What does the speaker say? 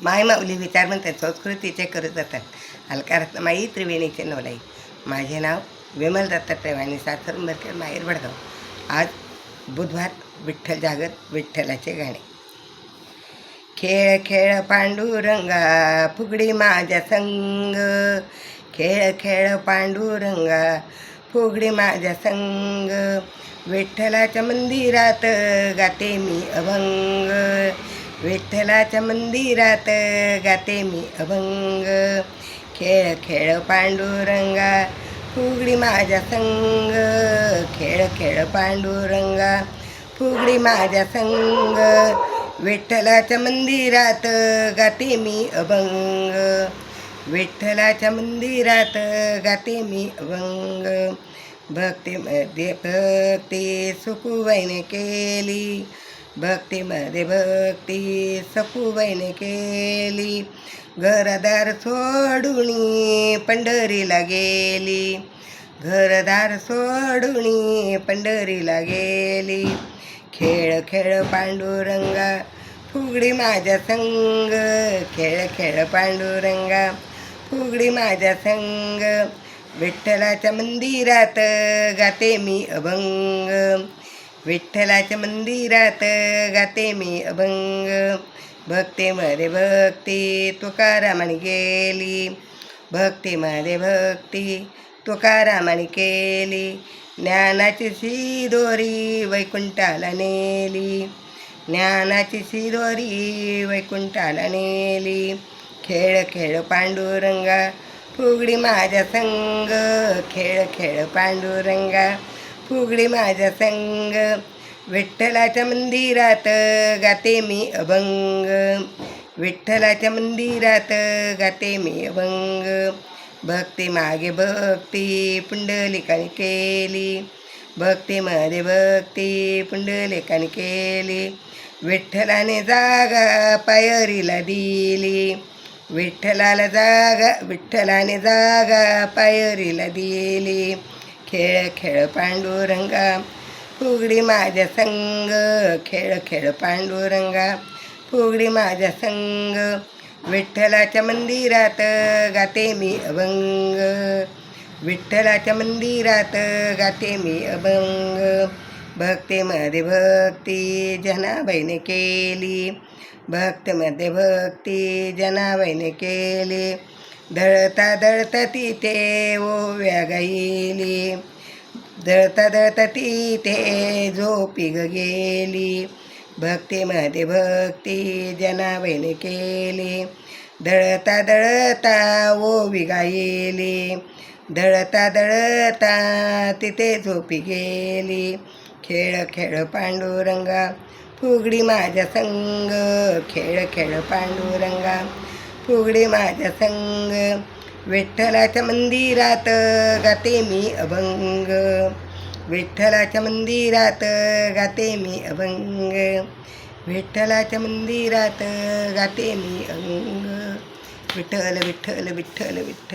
माय माऊली विचार म्हणतात संस्कृतीचे करत जातात. अलकारात माई त्रिवेणीचे नवलाई. माझे नाव विमल दत्तात्रय आणि मरकर माहेर भडगाव आज बुधवार विठ्ठल जागत विठ्ठलाचे गाणे. खेळ खेळ पांडुरंगा फुगडी माझ्या संग. खेळ खेळ पांडुरंगा फुगडी माझ्या संग. विठ्ठलाच्या मंदिरात गाते मी अभंग. विठ्ठलाच्या मंदिरात गाते मी अभंग. खेळ खेळ पांडुरंगा फुगडी माझ्या संग. खेळ खेळ पांडुरंगा फुगडी माझ्या संग. विठ्ठलाच्या मंदिरात गाते मी अभंग. विठ्ठलाच्या मंदिरात गाते मी अभंग. भक्तीमध्ये भक्ती सुखूबाईने केली. भक्तीमध्ये भक्ती सखूबाईने केली घरदार सोडून पंढरीला गेली. घरदार सोडून पंढरीला गेली. खेळ खेळ पांडुरंगा फुगडी माझ्या संग. खेळ खेळ पांडुरंगा फुगडी माझ्या संग. विठ्ठलाच्या मंदिरात गाते मी अभंग. विठ्ठलाच्या मंदिरात गाते मी अभंग. भक्तीमध्ये भक्ती तुकारामाने गेली भक्तीमध्ये भक्ती तुकारामाने केली. ज्ञानाची शिदोरी वैकुंठाला नेली. ज्ञानाची शिदोरी वैकुंठाला नेली. खेळ खेळ पांडुरंगा फुगडी माझ्या संग. खेळ खेळ पांडुरंगा फुगडी माझ्या संग विठ्ठलाच्या मंदिरात गाते मी अभंग विठ्ठलाच्या मंदिरात गाते मी अभंग भक्ती मागे भक्ती पुंडलिकाने केली भक्ती मागे भक्ती पुंडलिकाने केली विठ्ठलाने जागा पायरीला दिली विठ्ठलाला जागा विठ्ठलाने जागा पायरीला दिली खेळ खेळ पांडुरंगा. फुगडी माझ्या संग खेळ खेळ पांडुरंगा. फुगडी माझ्या संग विठ्ठलाच्या मंदिरात गाते मी अभंग. विठ्ठलाच्या मंदिरात गाते मी अभंग. भक्तीमध्ये भक्ती जनाबाईने केली. भक्तीमध्ये भक्ती जनाबाईने केली. दळता दळता तिथे ओव्या गायली दळता दळता तिथे झोपी ग गेली. भक्तीमध्ये भक्ती जनाबाईने केली. दळता दळता ओवी गायली दळता दळता तिथे झोपी गेली. खेळ खेळ पांडुरंगा फुगडी माझ्या संग. खेळ खेळ पांडुरंगा फुगडे माझ्या संग. विठ्ठलाच्या मंदिरात गाते मी अभंग. विठ्ठलाच्या मंदिरात गाते मी अभंग. विठ्ठलाच्या मंदिरात गाते मी अंग विठ्ठल विठ्ठल विठ्ठल विठ्ठल.